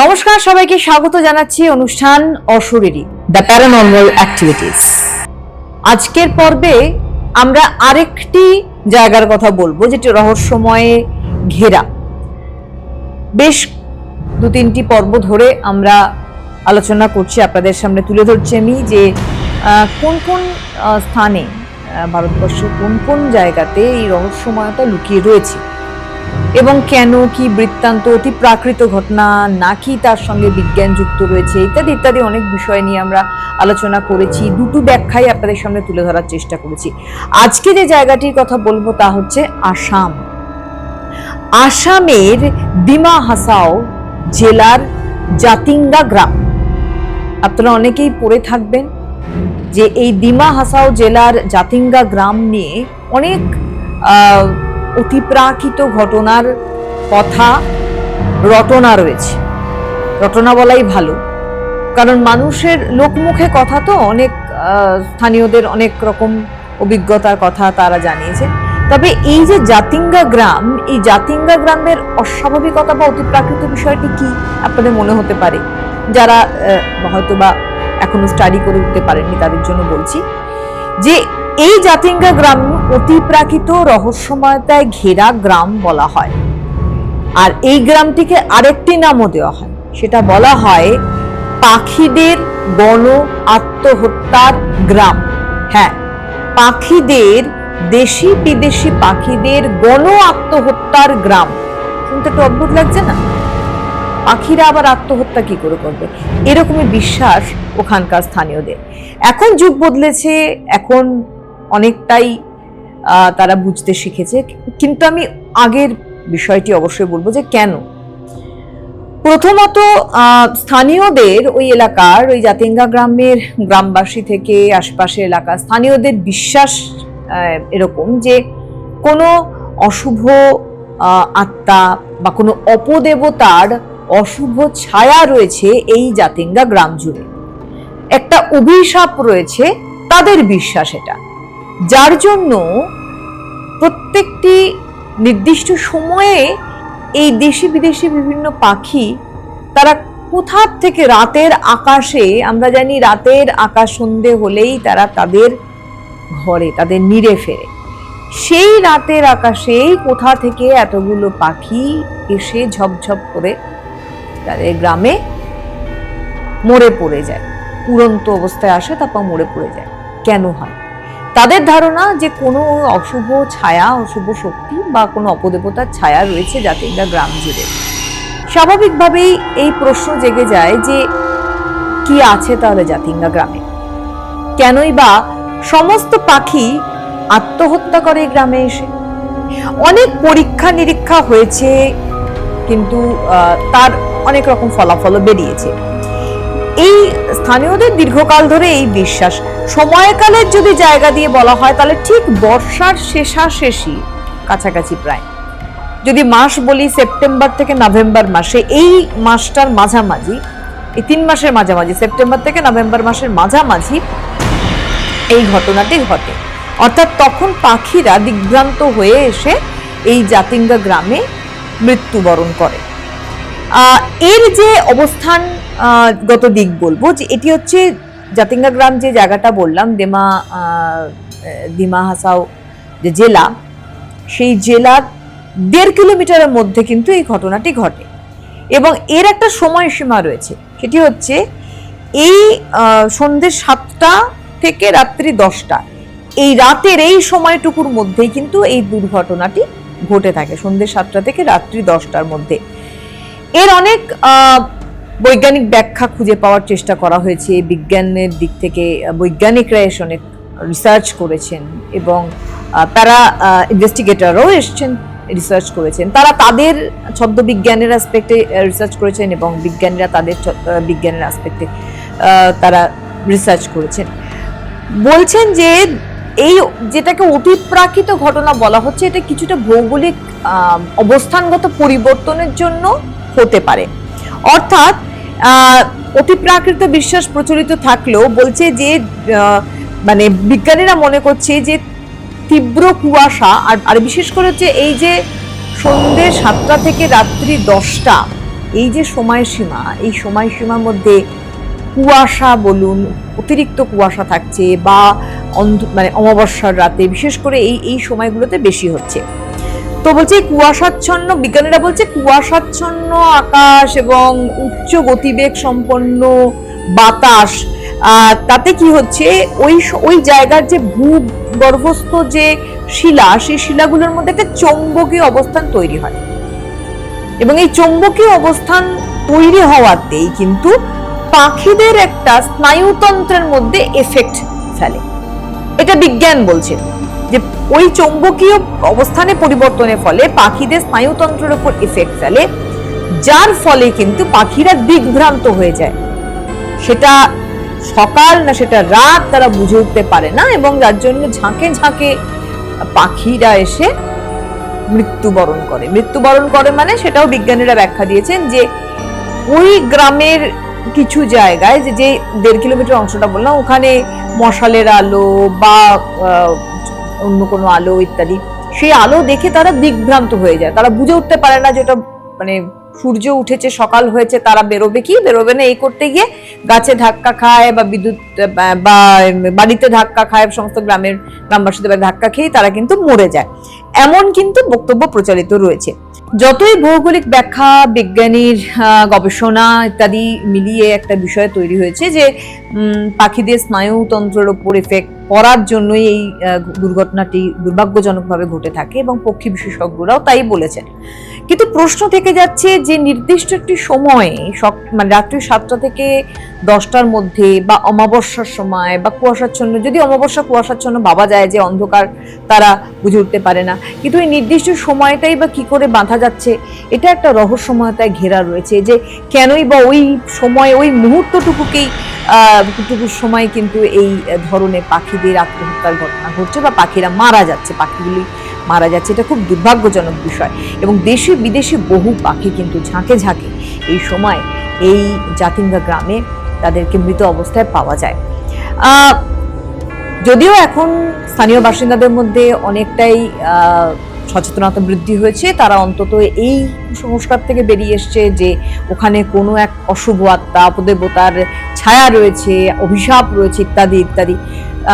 নমস্কার, সবাইকে স্বাগত জানাচ্ছি অনুষ্ঠান অশরীরী দ্য প্যারানর্মাল অ্যাক্টিভিটিস আজকের পর্বে আমরা আরেকটি জায়গার কথা বলব, যেটি রহস্যময়ে ঘেরা। বেশ দু তিনটি পর্ব ধরে আমরা আলোচনা করছি, আপনাদের সামনে তুলে ধরছি আমি যে কোন কোন স্থানে ভারতবর্ষের কোন কোন জায়গাতে এই রহস্যময়তা লুকিয়ে রয়েছে। এবং কেন কি বৃত্তান্ত অতি প্রাকৃত ঘটনা নাকি তার সঙ্গে বিজ্ঞান যুক্ত রয়েছে, ইত্যাদি ইত্যাদি অনেক বিষয় নিয়ে আমরা আলোচনা করেছি। দুটো ব্যাখ্যাই আপনাদের সামনে তুলে ধরার চেষ্টা করেছি। আজকে যে জায়গাটির কথা বলব তা হচ্ছে আসাম। আসামের দিমা হাসাও জেলার জাতিঙ্গা গ্রাম। আপনারা অনেকেই পড়ে থাকবেন যে এই দিমা হাসাও জেলার জাতিঙ্গা গ্রাম নিয়ে অনেক অতিপ্রাকৃত ঘটনার কথা রটনা রয়েছে। রটনা বলাই ভালো। কারণ মানুষের লোকমুখে কথা তো অনেক স্থানীয়দের অনেক রকম অভিজ্ঞতার কথা তারা জানিয়েছে। তবে এই যে জাতিঙ্গা গ্রাম, এই জাতিঙ্গা গ্রামের অস্বাভাবিকতা বা অতিপ্রাকৃত বিষয়টি কি আপনাদের মনে হতে পারে? যারা হয়তো বা এখনও স্টাডি করে উঠতে পারেননি তাদের জন্য বলছি যে এই জাতিঙ্গা গ্রাম অতিপ্রাকৃত রহস্যময়তায় ঘেরা গ্রাম বলা হয়। আর এই গ্রামটিকে আরেকটি নামও দেওয়া হয়। সেটা বলা হয় পাখিদের গণ আত্মহত্যার গ্রাম। হ্যাঁ পাখিদের, দেশি বিদেশি পাখিদের গণ আত্মহত্যার গ্রাম। শুনতে একটু অদ্ভুত লাগছে না? পাখিরা আবার আত্মহত্যা কি করে করবে? এরকমই বিশ্বাস ওখানকার স্থানীয়দের। এখন যুগ বদলেছে, এখন অনেকটাই তারা বুঝতে শিখেছে। কিন্তু আমি আগের বিষয়টি অবশ্যই বলব যে কেন? প্রথমত স্থানীয়দের ওই এলাকার, ওই জাতিঙ্গা গ্রামের গ্রামবাসী থেকে আশপাশের এলাকা স্থানীয়দের বিশ্বাস এরকম যে কোনো অশুভ আত্মা বা কোনো অপদেবতার অশুভ ছায়া রয়েছে এই জাতিঙ্গা গ্রাম জুড়ে। একটা অভিশাপ রয়েছে, তাদের বিশ্বাস এটা। যার জন্য প্রত্যেকটি নির্দিষ্ট সময়ে এই দেশি বিদেশি বিভিন্ন পাখি তারা কোথার থেকে রাতের আকাশে, আমরা জানি রাতের আকাশ সন্ধে হলেই তারা তাদের ঘরে, তাদের নিরে ফেরে। সেই রাতের আকাশেই কোথা থেকে এতগুলো পাখি এসে ঝপঝপ করে তাদের গ্রামে মরে পড়ে যায়। উড়ন্ত অবস্থায় আসে, তারপর মরে পড়ে যায়। কেন হয়? তাদের ধারণা যে কোনো অশুভ ছায়া, অশুভ শক্তি বা কোনো অপদেবতার ছায়া রয়েছে জাতিঙ্গা গ্রাম জুড়ে। স্বাভাবিকভাবেই এই প্রশ্ন জেগে যায় যে, কি আছে তাহলে জাতিঙ্গা গ্রামে? কেনই বা সমস্ত পাখি আত্মহত্যা করে গ্রামে এসে? অনেক পরীক্ষা নিরীক্ষা হয়েছে, কিন্তু তার অনেক রকম ফলাফলও বেরিয়েছে। এই স্থানীয়দের দীর্ঘকাল ধরে এই বিশ্বাস। সময়কালের যদি জায়গা দিয়ে বলা হয়, তাহলে ঠিক বর্ষার শেষাশেষি কাছাকাছি প্রায়। যদি মাস বলি, সেপ্টেম্বর থেকে নভেম্বর মাসে, এই মাসটার মাঝামাঝি, এই তিন মাসের মাঝামাঝি, সেপ্টেম্বর থেকে নভেম্বর মাসের মাঝামাঝি এই ঘটনাটি ঘটে। অর্থাৎ তখন পাখিরা দিগ্ভ্রান্ত হয়ে এসে এই জাতিঙ্গা গ্রামে মৃত্যুবরণ করে। এর যে অবস্থান গত দিক বলব যে এটি হচ্ছে জাতিঙ্গা গ্রাম যে জায়গাটা বললাম, দেমা দিমা হাসাও যে জেলা, সেই জেলার দেড় কিলোমিটারের মধ্যে কিন্তু এই ঘটনাটি ঘটে। এবং এর একটা সময়সীমা রয়েছে, সেটি হচ্ছে এই সন্ধ্যে সাতটা থেকে রাত্রি দশটা, এই রাতের এই সময়টুকুর মধ্যেই কিন্তু এই দুর্ঘটনাটি ঘটে থাকে, সন্ধ্যে সাতটা থেকে রাত্রি দশটার মধ্যে। এর অনেক বৈজ্ঞানিক ব্যাখ্যা খুঁজে পাওয়ার চেষ্টা করা হয়েছে। বিজ্ঞানের দিক থেকে বৈজ্ঞানিকরা এসে অনেক রিসার্চ করেছেন এবং তারা ইনভেস্টিগেটরও এসছেন রিসার্চ করেছেন। তারা তাদের ছদ্ম বিজ্ঞানের অ্যাসপেক্টে রিসার্চ করেছেন এবং বিজ্ঞানীরা তাদের বিজ্ঞানের অ্যাসপেক্টে তারা রিসার্চ করেছেন। বলছেন যে, এই যেটাকে অতিপ্রাকৃত ঘটনা বলা হচ্ছে, এটা কিছুটা ভৌগোলিক অবস্থানগত পরিবর্তনের জন্য হতে পারে। অর্থাৎ অতিপ্রাকৃত বিশ্বাস প্রচলিত থাকলেও বলছে যে মানে বিজ্ঞানীরা মনে করছে যে তীব্র কুয়াশা আর আর বিশেষ করে হচ্ছে এই যে সন্ধ্যে সাতটা থেকে রাত্রি দশটা, এই যে সময়সীমা, এই সময়সীমার মধ্যে কুয়াশা বলুন, অতিরিক্ত কুয়াশা থাকছে বা অন্ধ মানে অমাবস্যার রাতে, বিশেষ করে এই এই সময়গুলোতে বেশি হচ্ছে। তো বলছে, কুয়াশাচ্ছন্ন, বিজ্ঞানীরা বলছে কুয়াশাচ্ছন্ন আকাশ এবং উচ্চ গতিবেগ সম্পন্ন বাতাস। তাতে কি হচ্ছে? ওই ওই জায়গার যে ভূগর্ভস্থ যে শিলা, সেই শিলাগুলোর মধ্যে একটা চৌম্বকীয় অবস্থান তৈরি হয়। এবং এই চৌম্বকীয় অবস্থান তৈরি হওয়াতেই কিন্তু পাখিদের একটা স্নায়ুতন্ত্রের মধ্যে এফেক্ট ফেলে। এটা বিজ্ঞান বলছে। যে ওই চৌম্বকীয় অবস্থানে পরিবর্তনের ফলে পাখিদের স্নায়ুতন্ত্রের উপর এফেক্ট ফেলে, যার ফলে কিন্তু পাখিরা দিগ্ভ্রান্ত হয়ে যায়। সেটা সকাল না সেটা রাত তারা বুঝে উঠতে পারে না এবং যার জন্য ঝাঁকে ঝাঁকে পাখিরা এসে মৃত্যুবরণ করে। মৃত্যুবরণ করে মানে সেটাও বিজ্ঞানীরা ব্যাখ্যা দিয়েছেন যে ওই গ্রামের কিছু জায়গায় যে যে দেড় কিলোমিটার অংশটা বললাম, ওখানে মশালের আলো বা অন্য কোনো আলো ইত্যাদি, সেই আলো দেখে তারা দিগ্ভ্রান্ত হয়ে যায়। তারা বুঝে উঠতে পারে না যে ওটা মানে সূর্য উঠেছে, সকাল হয়েছে, তারা বেরোবে কি? বেরোবে না। এই করতে গিয়ে গাছে ধাক্কা খায় বা বিদ্যুৎ, বা- বাড়িতে ধাক্কা খায়, সমস্ত গ্রামের গ্রামবাসীদের ধাক্কা খেয়ে তারা কিন্তু মরে যায়। এমন কিন্তু বক্তব্য প্রচারিত রয়েছে। যতই ভৌগোলিক ব্যাখ্যা, বিজ্ঞানীর গবেষণা ইত্যাদি মিলিয়ে একটা বিষয় তৈরি হয়েছে যে পাখিদের স্নায়ুতন্ত্রের ওপর এফেক্ট পড়ার জন্যই এই দুর্ঘটনাটি দুর্ভাগ্যজনকভাবে ঘটে থাকে এবং পক্ষী বিশেষজ্ঞরাও তাই বলেছেন। কিন্তু প্রশ্ন থেকে যাচ্ছে যে নির্দিষ্ট একটি সময়ে মানে রাত্রি সাতটা থেকে দশটার মধ্যে বা অমাবস্যার সময় বা কুয়াশাচ্ছন্ন, যদি অমাবস্যা, কুয়াশাচ্ছন্ন ভাবা যায় যে অন্ধকার, তারা বুঝে উঠতে পারে না। কিন্তু এই নির্দিষ্ট সময়টাই বা কি করে বাঁধা যাচ্ছে, এটা একটা রহস্যময়তায় ঘেরা রয়েছে যে কেনই বা ওই সময়, ওই মুহূর্তটুকুকেই টুকুর সময় কিন্তু এই ধরনের পাখিদের আত্মহত্যার ঘটনা ঘটছে বা পাখিরা মারা যাচ্ছে। পাখিগুলি মারা যাচ্ছে, এটা খুব দুর্ভাগ্যজনক বিষয়। এবং দেশে বিদেশে বহু পাখি কিন্তু ঝাঁকে ঝাঁকে এই সময় এই জাতিঙ্গা গ্রামে তাদেরকে মৃত অবস্থায় পাওয়া যায়। যদিও এখন স্থানীয় বাসিন্দাদের মধ্যে অনেকটাই সচেতনতা বৃদ্ধি হয়েছে। তারা অন্তত এই সংস্কার থেকে বেরিয়ে এসছে যে ওখানে কোনো এক অশুভ আত্মা, অপদেবতার ছায়া রয়েছে, অভিশাপ রয়েছে ইত্যাদি ইত্যাদি।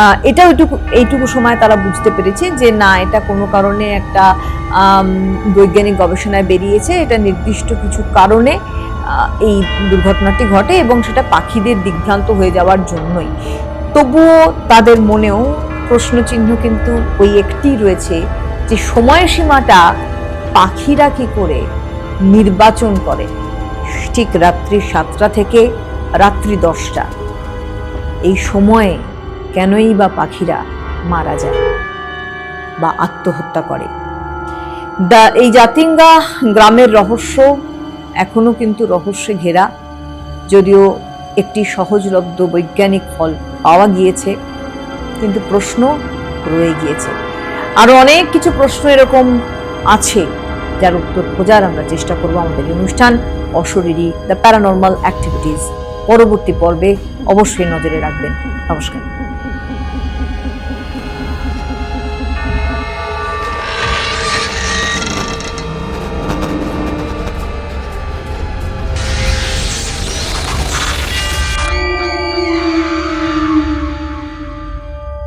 আহ, এটা ওইটুকু এইটুকু সময় তারা বুঝতে পেরেছে যে না এটা কোনো কারণে একটা বৈজ্ঞানিক গবেষণায় বেরিয়েছে। এটা নির্দিষ্ট কিছু কারণে এই দুর্ঘটনাটি ঘটে এবং সেটা পাখিদের দিগ্ভ্রান্ত হয়ে যাওয়ার জন্যই। তবুও তাদের মনেও প্রশ্নচিহ্ন কিন্তু ওই একটি রয়েছে যে সময়সীমাটা পাখিরা কি করে নির্বাচন করে? ঠিক রাত্রি সাতটা থেকে রাত্রি দশটা। এই সময়ে কেনই বা পাখিরা মারা যায় বা আত্মহত্যা করে। দা, এই জাতিঙ্গা গ্রামের রহস্য এখনও কিন্তু রহস্যে ঘেরা। যদিও একটি সহজলব্ধ বৈজ্ঞানিক ফল পাওয়া গিয়েছে, কিন্তু প্রশ্ন রয়ে গিয়েছে। আরও অনেক কিছু প্রশ্ন এরকম আছে, যার উত্তর খোঁজার আমরা চেষ্টা করব আমাদের অনুষ্ঠান, অশরীরী দ্য প্যারানর্মাল অ্যাক্টিভিটিস। পরবর্তী পর্বে অবশ্যই নজরে রাখবেন। নমস্কার।